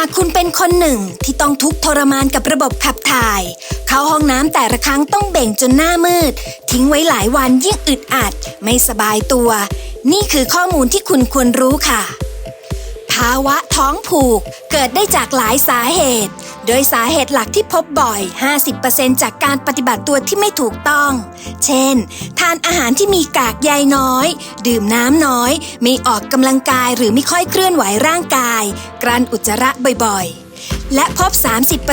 ากคุณเป็นคนหนึ่งที่ต้องทุกข์ทรมานกับระบบขับถ่าย เข้าห้องน้ำแต่ละครั้งต้องเบ่งจนหน้ามืด ทิ้งไว้หลายวันยิ่งอึดอัด ไม่สบายตัว นี่คือข้อมูลที่คุณควรรู้ค่ะาวะท้องผูก เกิดได้จากหลายสาเหตุ โดยสาเหตุหลักที่พบบ่อย 50%จากการปฏิบัติตัวที่ไม่ถูกต้อง เช่น ทานอาหารที่มีกากใยน้อย ดื่มน้ำน้อย ไม่ออกกำลังกายหรือไม่ค่อยเคลื่อนไหวร่างกายกรันอุจจาระบ่อยๆ และพบ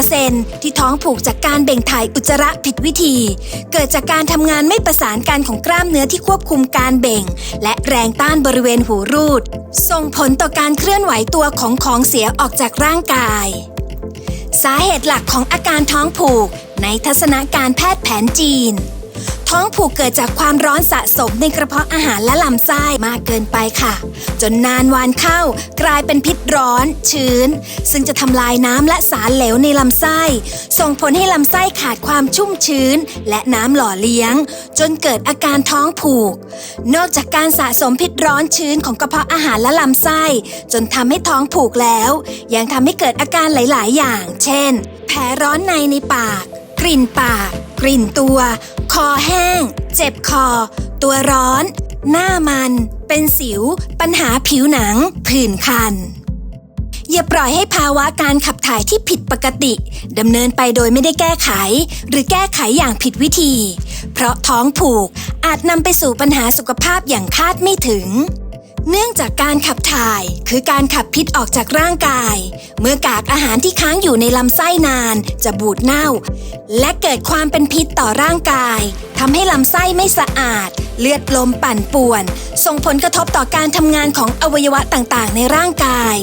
30%ที่ท้องผูกจากการเบ่งถ่ายอุจจาระผิดวิธี เกิดจากการทำงานไม่ประสานกันของกล้ามเนื้อที่ควบคุมการเบ่ง และแรงต้านบริเวณหูรูด ส่งผลต่อการเคลื่อนไหวตัวของของเสียออกจากร่างกาย สาเหตุหลักของอาการท้องผูกในทัศนการแพทย์แผนจีน ท้องผูกเกิดจากความร้อนสะสมในกระเพาะอาหารและลำไส้มากเกินไปค่ะ จนนานวานเข้ากลายเป็นพิษร้อน ชื้น ซึ่งจะทำลายน้ำและสารเหลวในลำไส้ ส่งผลให้ลำไส้ขาดความชุ่มชื้น และน้ำหล่อเลี้ยง จนเกิดอาการท้องผูก นอกจากการสะสมพิษร้อนชื้นของกระเพาะอาหารและลำไส้ จนทำให้ท้องผูกแล้ว ยังทำให้เกิดอาการหลาย ๆ อย่าง เช่น แผลร้อนในในปาก กลิ่นปากก ลิ่นตัว คอแห้ง เจ็บคอ ตัวร้อน หน้ามัน เป็นสิว ปัญหาผิวหนัง ผื่นคัน อย่าปล่อยให้ภาวะการขับถ่ายที่ผิดปกติดำเนินไปโดยไม่ได้แก้ไข หรือแก้ไขอย่างผิดวิธี เพราะท้องผูกอาจนำไปสู่ปัญหาสุขภาพอย่างคาดไม่ถึง เนื่องจากการขับถ่ายคือการขับพิษออกจากร่างกาย เมื่อกากอาหารที่ค้างอยู่ในลำไส้นานจะบูดเน่า และเกิดความเป็นพิษต่อร่างกายทำให้ลำไส้ไม่สะอาด เลือดลมปั่นป่วน ส่งผลกระทบต่อการทำงานของอวัยวะต่างๆ ในร่างกาย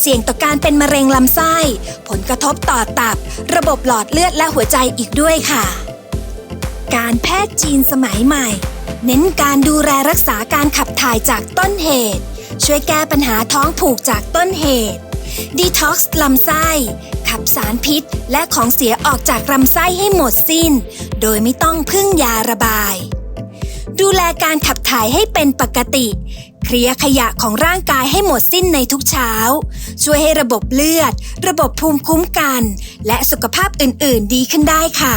เสี่ยงต่อการเป็นมะเร็งลำไส้ ผลกระทบต่อตับ ระบบหลอดเลือดและหัวใจอีกด้วยค่ะ การแพทย์จีนสมัยใหม่ เน้นการดูแลรักษาการขับถ่ายจากต้นเหตุ ช่วยแก้ปัญหาท้องผูกจากต้นเหตุดีท็อกซ์ลำไส้ ขับสารพิษและของเสียออกจากลำไส้ให้หมดสิ้น โดยไม่ต้องพึ่งยาระบาย ดูแลการขับถ่ายให้เป็นปกติ เคลียร์ขยะของร่างกายให้หมดสิ้นในทุกเช้า ช่วยให้ระบบเลือด ระบบภูมิคุ้มกัน และสุขภาพอื่น ๆ ดีขึ้นได้ค่ะ